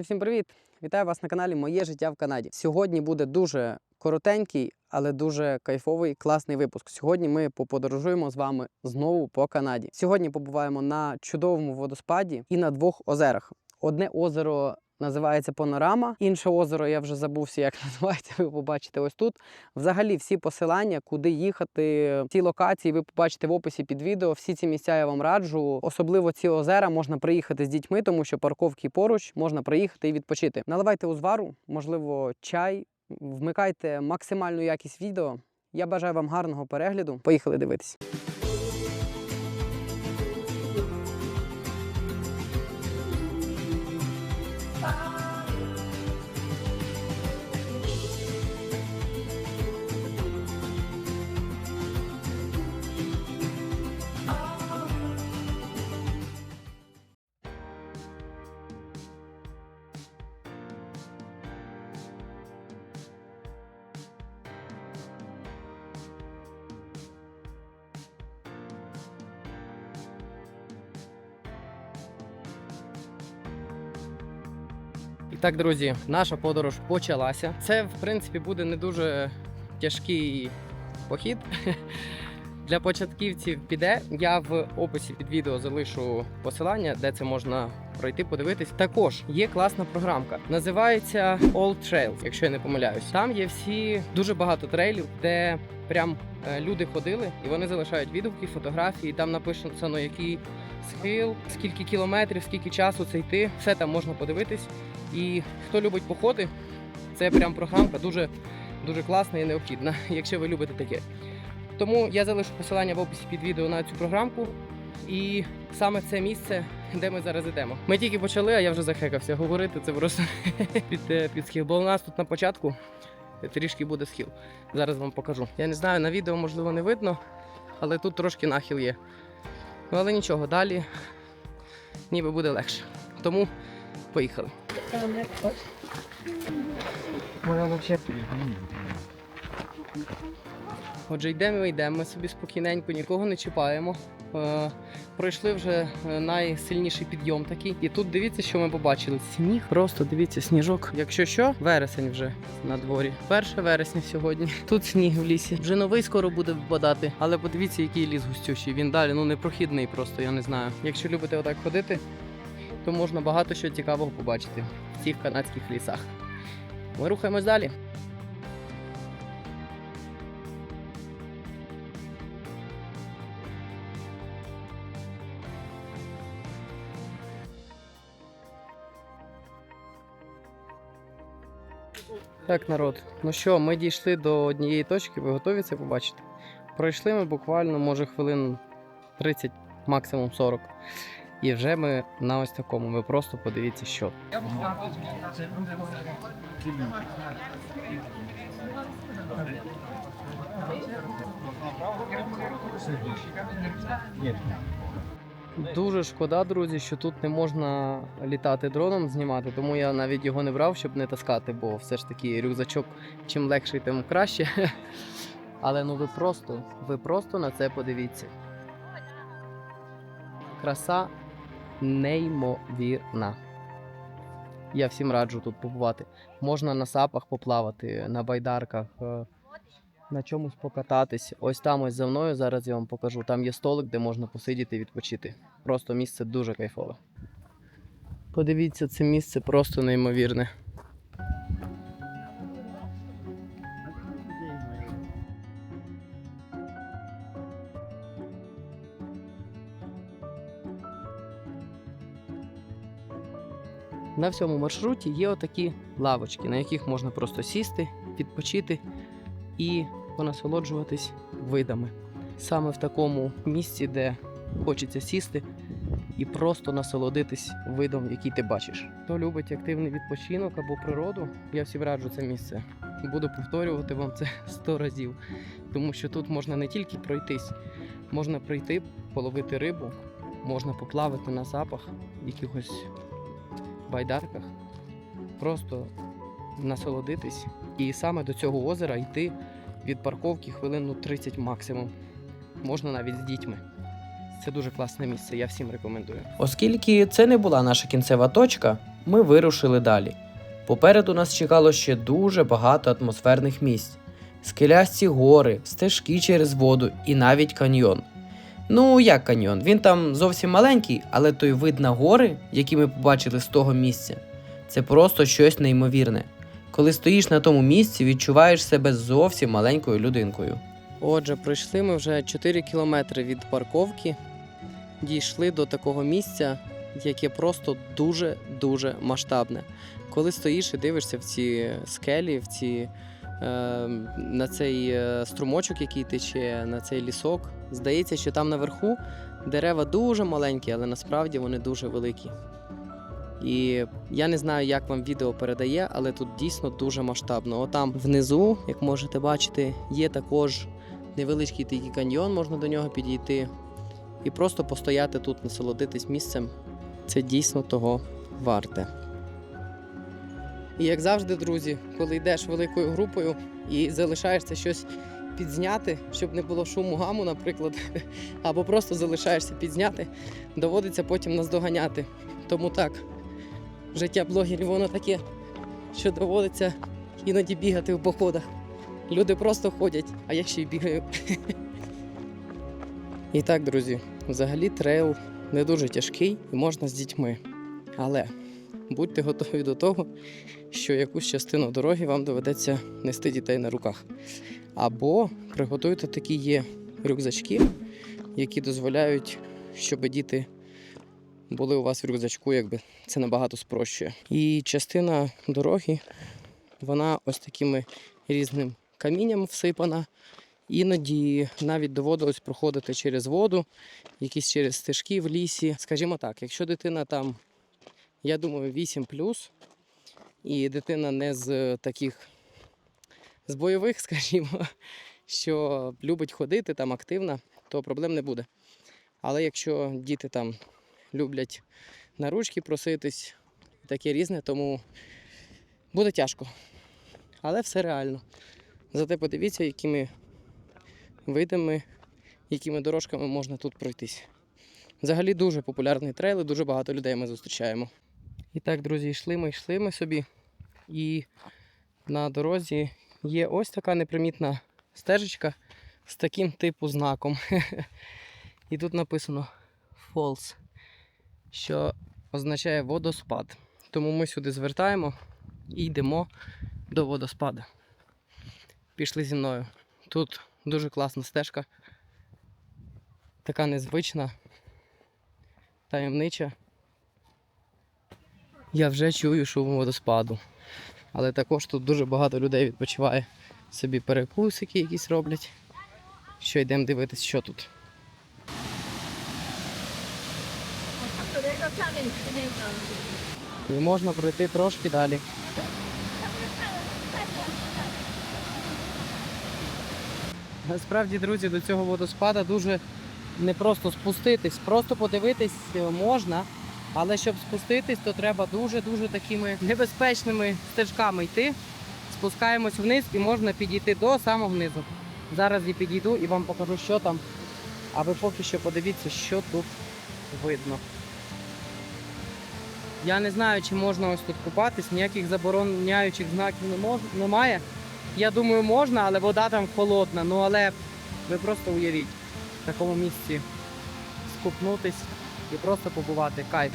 Всім привіт! Вітаю вас на каналі Моє життя в Канаді. Сьогодні буде дуже коротенький, але дуже кайфовий, класний випуск. Сьогодні ми поподорожуємо з вами знову по Канаді. Сьогодні побуваємо на чудовому водоспаді і на двох озерах. Одне озеро називається Панорама, інше озеро я вже забувся, як називається. Ви побачите ось тут. Взагалі, всі посилання, куди їхати, ці локації, ви побачите в описі під відео. Всі ці місця я вам раджу. Особливо ці озера можна приїхати з дітьми, тому що парковки поруч можна приїхати і відпочити. Наливайте узвару, можливо, чай, вмикайте максимальну якість відео. Я бажаю вам гарного перегляду. Поїхали дивитися. Так, друзі, наша подорож почалася. Це, в принципі, буде не дуже тяжкий похід. Для початківців піде. Я в описі під відео залишу посилання, де це можна пройти, подивитись. Також є класна програмка. Називається All Trails, якщо я не помиляюсь. Там є всі дуже багато трейлів, де прям е, люди ходили і вони залишають відгуки, фотографії. Там написано, який схил, скільки кілометрів, скільки часу це йти. Все там можна подивитись. І хто любить походи, це прям програмка дуже, дуже класна і необхідна, якщо ви любите таке. Тому я залишу посилання в описі під відео на цю програмку. І саме це місце, де ми зараз йдемо. Ми тільки почали, а я вже захекався говорити. Це просто під, е, під схил. Бо у нас тут на початку трішки буде схил. Зараз вам покажу. Я не знаю, на відео можливо не видно, але тут трошки нахил є. Ну але нічого, далі ніби буде легше. Тому поїхали. Отже, йдемо, йдемо, ми собі спокійненько, нікого не чіпаємо. Е, пройшли вже е, найсильніший підйом такий. І тут дивіться, що ми побачили. Сніг, просто дивіться, сніжок. Якщо що, вересень вже на дворі. Перше вересня сьогодні. Тут сніг в лісі. Вже новий скоро буде випадати. Але подивіться, який ліс густющий. Він далі ну непрохідний просто, я не знаю. Якщо любите отак ходити, то можна багато що цікавого побачити в цих канадських лісах. Ми рухаємось далі. Так, народ. Ну що, ми дійшли до однієї точки, ви готові це побачити? Пройшли ми буквально, може, хвилин 30, максимум 40. І вже ми на ось такому. Ви просто подивіться, що. Дуже шкода, друзі, що тут не можна літати дроном, знімати, тому я навіть його не брав, щоб не таскати, бо все ж таки рюкзачок чим легший, тим краще. Але ну ви просто, ви просто на це подивіться. Краса неймовірна. Я всім раджу тут побувати. Можна на сапах поплавати, на байдарках, е, на чомусь покататись. Ось там ось за мною зараз я вам покажу. Там є столик, де можна посидіти і відпочити. Просто місце дуже кайфове. Подивіться, це місце просто неймовірне. На всьому маршруті є отакі лавочки, на яких можна просто сісти, відпочити і понасолоджуватись видами. Саме в такому місці, де хочеться сісти і просто насолодитись видом, який ти бачиш. Хто любить активний відпочинок або природу, я всім раджу це місце. Буду повторювати вам це сто разів, тому що тут можна не тільки пройтись, можна прийти, половити рибу, можна поплавати на запах, якихось байдарках, просто насолодитись. І саме до цього озера йти від парковки хвилин ну, 30 максимум. Можна навіть з дітьми. Це дуже класне місце, я всім рекомендую. Оскільки це не була наша кінцева точка, ми вирушили далі. Попереду нас чекало ще дуже багато атмосферних місць: скелясті гори, стежки через воду і навіть каньйон. Ну, як каньйон? Він там зовсім маленький, але той вид на гори, який ми побачили з того місця, це просто щось неймовірне. Коли стоїш на тому місці, відчуваєш себе зовсім маленькою людинкою. Отже, пройшли ми вже 4 кілометри від парковки, дійшли до такого місця, яке просто дуже-дуже масштабне. Коли стоїш і дивишся в ці скелі, в ці, е, на цей е, струмочок, який тече, на цей лісок, здається, що там наверху дерева дуже маленькі, але насправді вони дуже великі. І я не знаю, як вам відео передає, але тут дійсно дуже масштабно. Отам внизу, як можете бачити, є також невеличкий такий каньйон, можна до нього підійти. І просто постояти тут, насолодитись місцем. Це дійсно того варте. І як завжди, друзі, коли йдеш великою групою і залишаєшся щось підзняти, щоб не було шуму гаму, наприклад, або просто залишаєшся підзняти, доводиться потім наздоганяти. Тому так, життя блогерів воно таке, що доводиться іноді бігати в походах. Люди просто ходять, а я ще й бігаю. І так, друзі, взагалі трейл не дуже тяжкий і можна з дітьми. Але будьте готові до того, що якусь частину дороги вам доведеться нести дітей на руках. Або приготуйте такі є рюкзачки, які дозволяють, щоб діти були у вас в рюкзачку, якби це набагато спрощує. І частина дороги, вона ось такими різним камінням всипана. Іноді навіть доводилось проходити через воду, якісь через стежки в лісі. Скажімо так, якщо дитина там, я думаю, 8 і дитина не з таких з бойових, скажімо, що любить ходити там активна, то проблем не буде. Але якщо діти там люблять на ручки проситись, таке різне, тому буде тяжко. Але все реально. Зате подивіться, якими видами, якими дорожками можна тут пройтись. Взагалі дуже популярний трейл, і дуже багато людей ми зустрічаємо. І так, друзі, йшли ми, йшли ми собі. І на дорозі є ось така непримітна стежечка з таким типу знаком. І тут написано Falls, що означає водоспад. Тому ми сюди звертаємо і йдемо до водоспаду. Пішли зі мною. Тут дуже класна стежка. Така незвична, таємнича. Я вже чую шум водоспаду. Але також тут дуже багато людей відпочиває. Собі перекусики якісь роблять. Що йдемо дивитись, що тут. І можна пройти трошки далі. Насправді, друзі, до цього водоспада дуже не просто спуститись, просто подивитись е, можна, але щоб спуститись, то треба дуже-дуже такими небезпечними стежками йти. Спускаємось вниз і можна підійти до самого низу. Зараз я підійду і вам покажу, що там. А ви поки що подивіться, що тут видно. Я не знаю, чи можна ось тут купатись, ніяких забороняючих знаків немає. Я думаю, можна, але вода там холодна. Ну але ви просто уявіть в такому місці скупнутись і просто побувати. Кайф.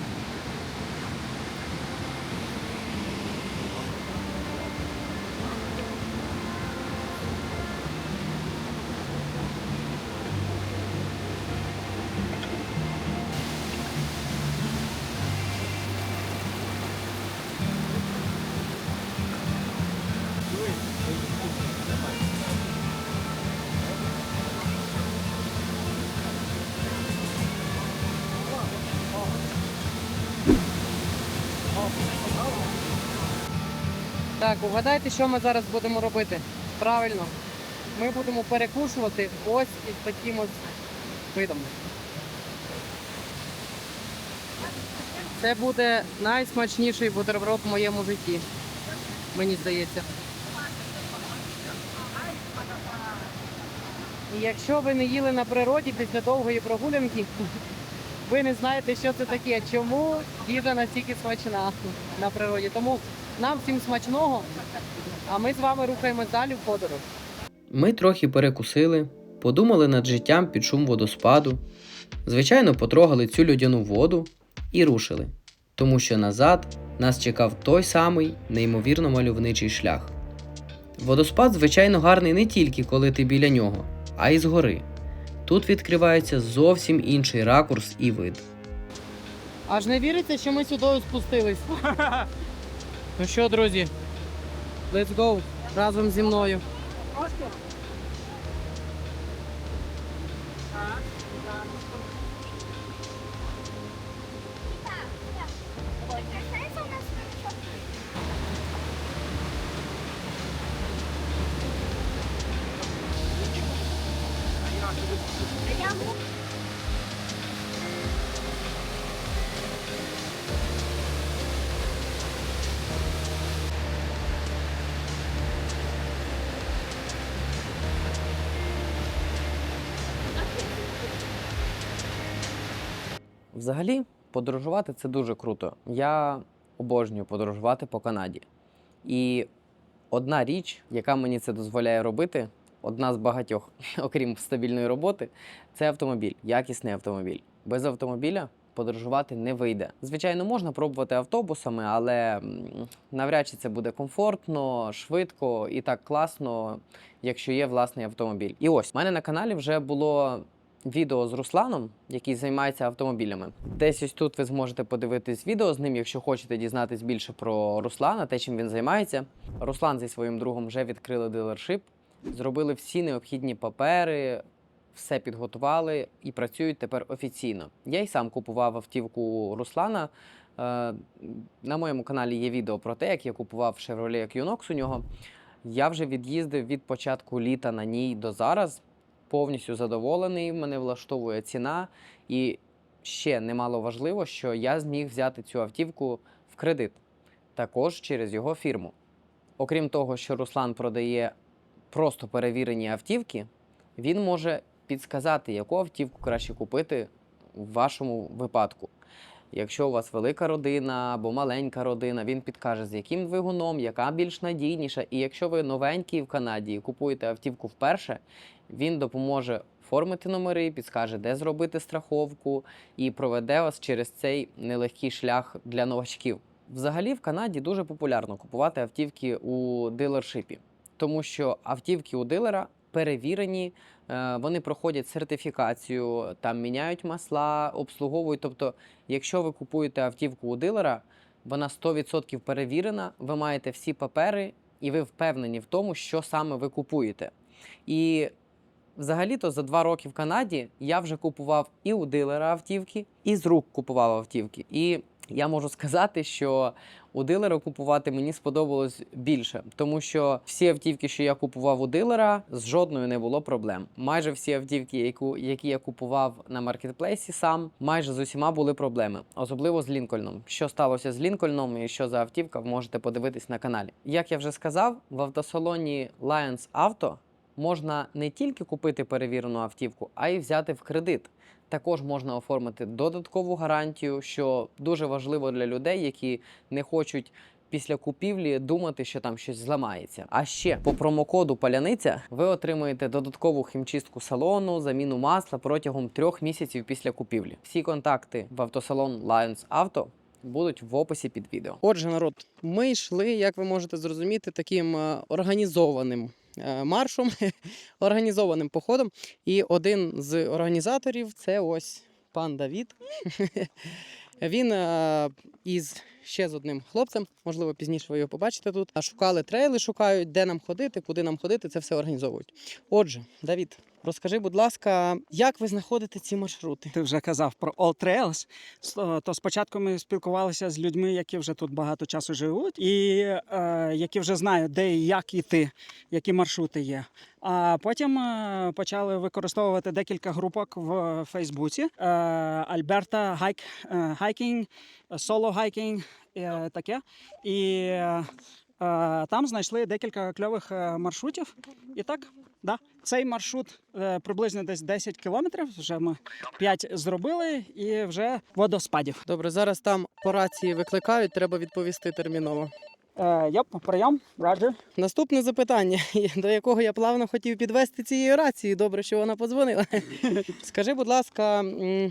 Так, угадайте, що ми зараз будемо робити. Правильно, ми будемо перекушувати ось із таким ось видом. Це буде найсмачніший бутерброд в моєму житті. Мені здається. І якщо ви не їли на природі після довгої прогулянки, ви не знаєте, що це таке, чому їжа настільки смачна на природі. Тому нам всім смачного, а ми з вами рухаємось далі в подорож. Ми трохи перекусили, подумали над життям під шум водоспаду, звичайно, потрогали цю льодяну воду і рушили, тому що назад нас чекав той самий неймовірно мальовничий шлях. Водоспад, звичайно, гарний не тільки коли ти біля нього, а й згори. Тут відкривається зовсім інший ракурс і вид. Аж не віриться, що ми сюди спустились. ну що, друзі, let's go разом зі мною. Взагалі, подорожувати це дуже круто. Я обожнюю подорожувати по Канаді. І одна річ, яка мені це дозволяє робити, одна з багатьох, окрім стабільної роботи, це автомобіль, якісний автомобіль. Без автомобіля подорожувати не вийде. Звичайно, можна пробувати автобусами, але навряд чи це буде комфортно, швидко і так класно, якщо є власний автомобіль. І ось у мене на каналі вже було відео з Русланом, який займається автомобілями. Десь ось тут ви зможете подивитись відео з ним, якщо хочете дізнатись більше про Руслана, те, чим він займається. Руслан зі своїм другом вже відкрили дилершип, зробили всі необхідні папери, все підготували і працюють тепер офіційно. Я й сам купував автівку Руслана. Е, На моєму каналі є відео про те, як я купував Chevrolet Equinox у нього. Я вже від'їздив від початку літа на ній до зараз. Повністю задоволений, мене влаштовує ціна. І ще немало важливо, що я зміг взяти цю автівку в кредит, також через його фірму. Окрім того, що Руслан продає просто перевірені автівки, він може підсказати, яку автівку краще купити в вашому випадку. Якщо у вас велика родина або маленька родина, він підкаже, з яким двигуном, яка більш надійніша. І якщо ви новенький в Канаді і купуєте автівку вперше, він допоможе оформити номери, підскаже, де зробити страховку, і проведе вас через цей нелегкий шлях для новачків. Взагалі в Канаді дуже популярно купувати автівки у дилершипі, тому що автівки у дилера перевірені, е, вони проходять сертифікацію, там міняють масла, обслуговують. Тобто, якщо ви купуєте автівку у дилера, вона 100% перевірена, ви маєте всі папери, і ви впевнені в тому, що саме ви купуєте. І взагалі-то за два роки в Канаді я вже купував і у дилера автівки, і з рук купував автівки. І я можу сказати, що у дилера купувати мені сподобалось більше, тому що всі автівки, що я купував у дилера, з жодною не було проблем. Майже всі автівки, яку, які я купував на маркетплейсі сам, майже з усіма були проблеми, особливо з Лінкольном. Що сталося з Лінкольном і що за автівка, можете подивитись на каналі. Як я вже сказав, в автосалоні Lions Auto можна не тільки купити перевірену автівку, а й взяти в кредит. Також можна оформити додаткову гарантію, що дуже важливо для людей, які не хочуть після купівлі думати, що там щось зламається. А ще по промокоду Паляниця ви отримуєте додаткову хімчистку салону, заміну масла протягом трьох місяців після купівлі. Всі контакти в автосалон Lions Auto будуть в описі під відео. Отже, народ, ми йшли, як ви можете зрозуміти, таким е, організованим е, маршом, організованим походом. І один з організаторів це ось пан Давід. Він е, із ще з одним хлопцем, можливо, пізніше ви його побачите тут. а Шукали трейли, шукають, де нам ходити, куди нам ходити, це все організовують. Отже, Давід, розкажи, будь ласка, як ви знаходите ці маршрути? Ти вже казав про All Trails. То спочатку ми спілкувалися з людьми, які вже тут багато часу живуть, і е, які вже знають, де і як іти, які маршрути є. А потім е, почали використовувати декілька групок в Фейсбуці: е, Альберта Хайк, е, Хайкінг, Соло Хайкінг, е, таке. І е, там знайшли декілька кльових е, маршрутів. І так, да, цей маршрут е, приблизно десь 10 кілометрів. Вже ми 5 зробили і вже водоспадів. Добре, зараз там по рації викликають, треба відповісти терміново. Е, Йоп, прийом, Роджер. Наступне запитання, до якого я плавно хотів підвести цією рацією. Добре, що вона подзвонила. Скажи, будь ласка,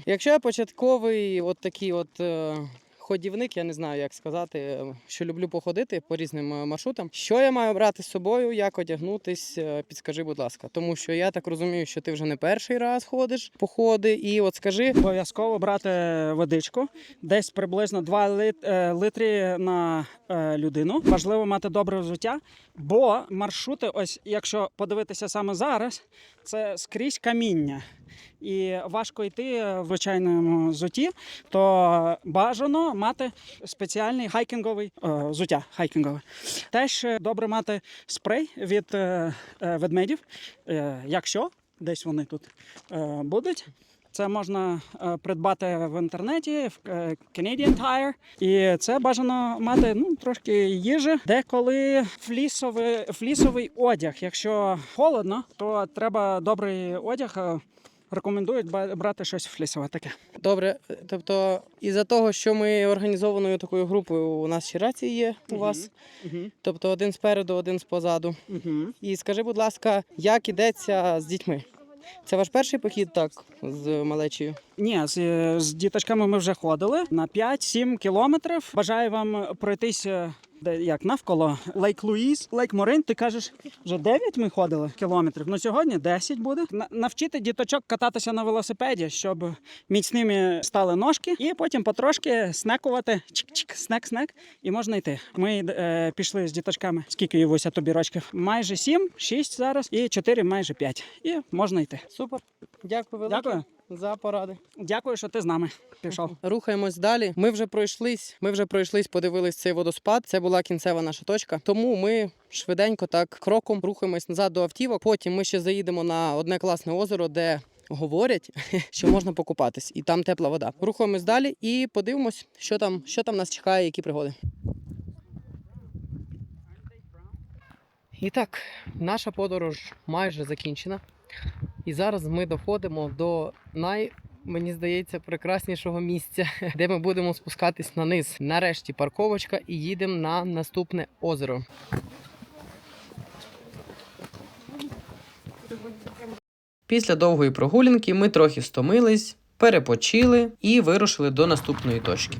якщо я початковий, от такий от. Ходівник, я не знаю, як сказати, е, що люблю походити по різним е, маршрутам. Що я маю брати з собою, як одягнутись, е, підскажи, будь ласка. Тому що я так розумію, що ти вже не перший раз ходиш походи. І от скажи, Обов'язково брати водичку, десь приблизно 2 лит, е, литри на людину. Важливо мати добре взуття, бо маршрути, ось якщо подивитися саме зараз, це скрізь каміння. І важко йти в звичайному взутті, то бажано мати спеціальний хайкінговий е, взуття. Хайкінгове. Теж е, добре мати спрей від е, ведмедів, якщо десь вони тут будуть. Це можна придбати в інтернеті в Canadian Tire. І це бажано мати ну, трошки їжі. Деколи флісовий, флісовий одяг. Якщо холодно, то треба добрий одяг. Рекомендують брати щось флісове таке. добре, тобто, із-за того, що ми організованою такою групою, у нас ще рації є у вас, Угу. тобто один спереду, один спозаду. Угу. І скажи, будь ласка, як ідеться з дітьми? Це ваш перший похід так з малечею? Ні, з, з діточками ми вже ходили на 5-7 кілометрів. Бажаю вам пройтись е, де як навколо Лейк Луїз, Лейк Морин. Ти кажеш, вже 9 ми ходили кілометрів. Ну сьогодні 10 буде. На- навчити діточок кататися на велосипеді, щоб міцними стали ножки, і потім потрошки снекувати. Чик-чик, снек-снек, і можна йти. Ми е, пішли з діточками. Скільки Євуся тобі рочків? Майже 7, 6 зараз і 4, майже 5. І можна йти. Супер. Дякую велике Дякую. За поради. Дякую, що ти з нами пішов. Рухаємось далі. Ми вже пройшлись. Ми вже пройшлись, подивились цей водоспад. Це була кінцева наша точка. Тому ми швиденько так кроком рухаємось назад до автівок. Потім ми ще заїдемо на одне класне озеро, де. Говорять, що можна покупатись, і там тепла вода. Рухаємось далі і подивимось, що там, що там нас чекає, які пригоди. І так, наша подорож майже закінчена. І зараз ми доходимо до най, мені здається, прекраснішого місця, де ми будемо спускатись на низ. Нарешті парковочка і їдемо на наступне озеро. Після довгої прогулянки ми трохи стомились, перепочили і вирушили до наступної точки.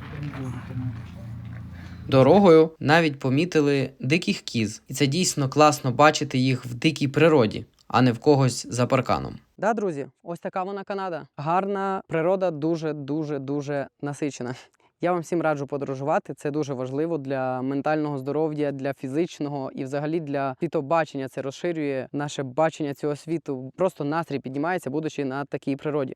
Дорогою навіть помітили диких кіз, і це дійсно класно бачити їх в дикій природі, а не в когось за парканом. Да, друзі, ось така вона Канада. Гарна природа, дуже, дуже, дуже насичена. Я вам всім раджу подорожувати. Це дуже важливо для ментального здоров'я, для фізичного і взагалі для світобачення. Це розширює наше бачення цього світу. Просто настрій піднімається, будучи на такій природі.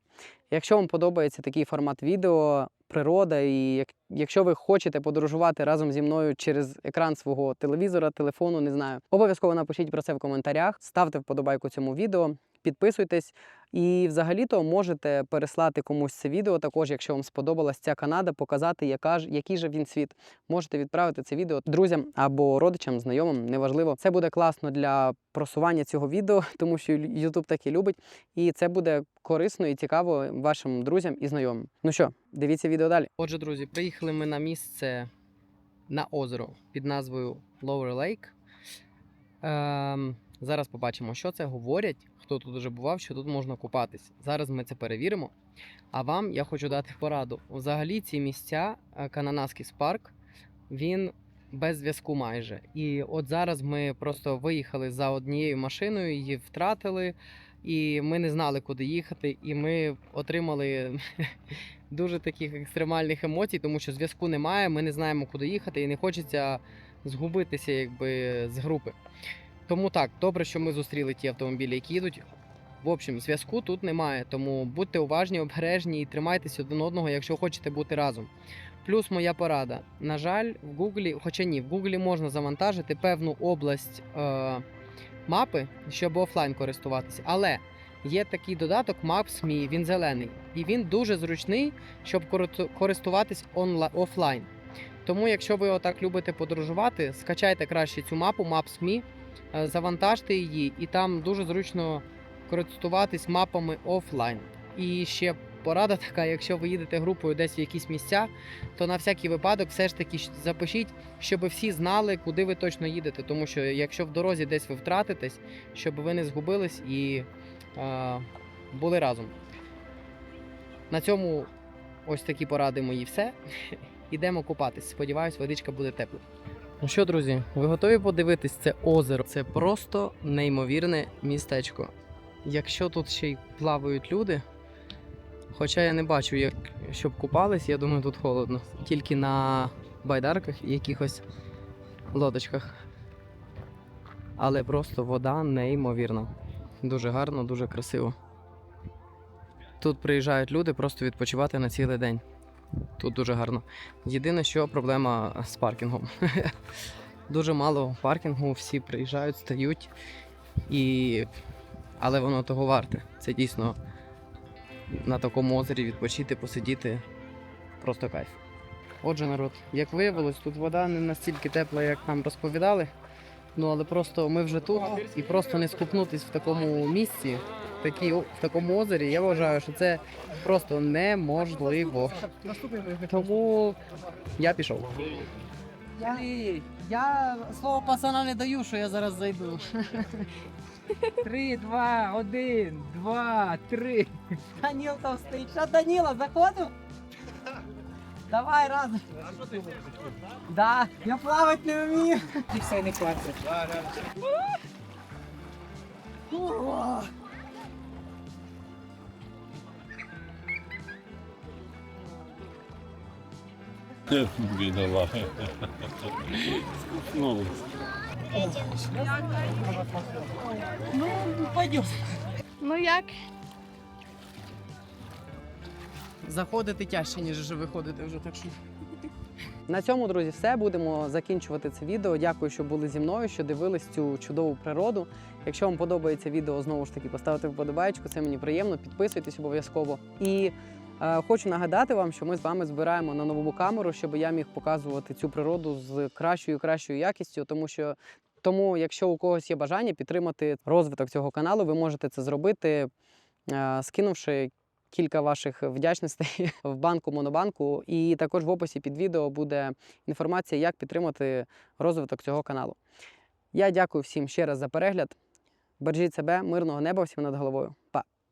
Якщо вам подобається такий формат відео, природа, і як, якщо ви хочете подорожувати разом зі мною через екран свого телевізора, телефону, не знаю, обов'язково напишіть про це в коментарях, ставте вподобайку цьому відео. Підписуйтесь і взагалі-то можете переслати комусь це відео. Також, якщо вам сподобалась ця Канада, показати, яка ж який же він світ. Можете відправити це відео друзям або родичам, знайомим, неважливо. Це буде класно для просування цього відео, тому що YouTube так і любить. І це буде корисно і цікаво вашим друзям і знайомим. Ну що, дивіться відео далі. Отже, друзі, приїхали ми на місце на озеро під назвою Lower Lake. Ем, зараз побачимо, що це говорять. Хто тут вже бував, що тут можна купатись. Зараз ми це перевіримо. А вам я хочу дати пораду. Взагалі, ці місця, е, Кананаскіс парк, він без зв'язку майже. І от зараз ми просто виїхали за однією машиною, її втратили, і ми не знали, куди їхати. І ми отримали дуже таких екстремальних емоцій, тому що зв'язку немає, ми не знаємо, куди їхати, і не хочеться згубитися якби з групи. Тому так, добре, що ми зустріли ті автомобілі, які їдуть. В общем, зв'язку тут немає, тому будьте уважні, обережні і тримайтеся один одного, якщо хочете бути разом. Плюс моя порада. На жаль, в Гуглі, хоча ні, в Гуглі можна завантажити певну область е, мапи, щоб офлайн користуватися. Але є такий додаток Maps.me, він зелений. І він дуже зручний, щоб користуватись онла- офлайн. Тому, якщо ви отак любите подорожувати, скачайте краще цю мапу Maps.me, завантажте її, і там дуже зручно користуватись мапами офлайн. І ще порада така: якщо ви їдете групою десь в якісь місця, то на всякий випадок все ж таки запишіть, щоб всі знали, куди ви точно їдете. Тому що якщо в дорозі десь ви втратитесь, щоб ви не згубились і е, були разом. На цьому ось такі поради мої все. Ідемо купатись. Сподіваюсь, водичка буде тепла. Ну що, друзі, ви готові подивитись це озеро? Це просто неймовірне містечко. Якщо тут ще й плавають люди, хоча я не бачу, як, щоб купались, я думаю, тут холодно. Тільки на байдарках і якихось лодочках. Але просто вода неймовірна. Дуже гарно, дуже красиво. Тут приїжджають люди просто відпочивати на цілий день. Тут дуже гарно. Єдине, що проблема з паркінгом. Дуже мало паркінгу, всі приїжджають, стають, і... але воно того варте. Це дійсно на такому озері відпочити, посидіти. Просто кайф. Отже, народ, як виявилось, тут вода не настільки тепла, як нам розповідали. Ну але просто ми вже тут і просто не скупнутись в такому місці, в, такій, в такому озері, я вважаю, що це просто неможливо. Тому я пішов. Я, я слово пацана не даю, що я зараз зайду. Три, два, один, два, три. Даніл там стоїть. Що, Даніла, заходив? Давай разом. Да, я плавати не вмію. І все не клацать. Бідолага. Ну, Ну як? Заходити тяжче, ніж виходити вже так що. На цьому, друзі, все. Будемо закінчувати це відео. Дякую, що були зі мною, що дивились цю чудову природу. Якщо вам подобається відео, знову ж таки, поставте вподобайку, це мені приємно. Підписуйтесь обов'язково. І е, хочу нагадати вам, що ми з вами збираємо на нову камеру, щоб я міг показувати цю природу з кращою і кращою якістю, тому що. Тому, якщо у когось є бажання підтримати розвиток цього каналу, ви можете це зробити, е, скинувши кілька ваших вдячностей в банку Монобанку. І також в описі під відео буде інформація, як підтримати розвиток цього каналу. Я дякую всім ще раз за перегляд. Бережіть себе, мирного неба всім над головою. Па!